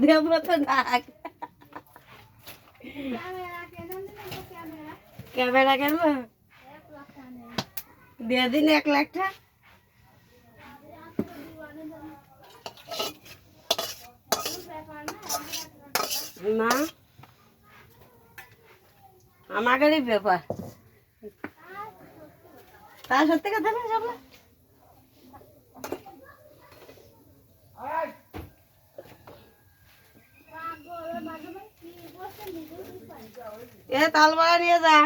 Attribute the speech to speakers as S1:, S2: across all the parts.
S1: দেব তো ডাক ক্যামেরা কেন দিয়ে দিন এক লাখটা না আমাদেরই ব্যাপার তা সত্যি কথা না সব এ তালবাড়া নিয়ে যা।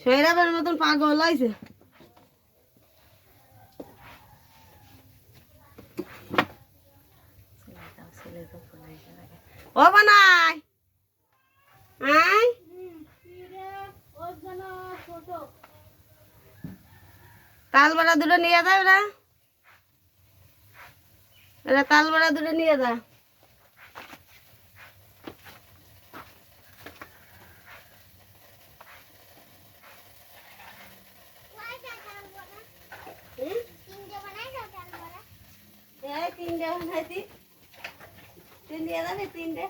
S1: সৈরাবের মতন পাগল হয়েছে ও বানাই। আয় তালবাড়া দুটো নিয়ে যা ওরা ওরা তালবাড়া দুটো নিয়ে যা। তিন দিয়ে যাবে তিনটে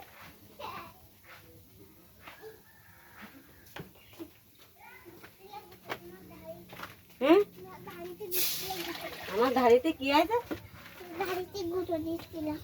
S1: হুম আমার ধাড়িতে কি আছে
S2: বাড়িতে গুঁতো দিয়েছিলাম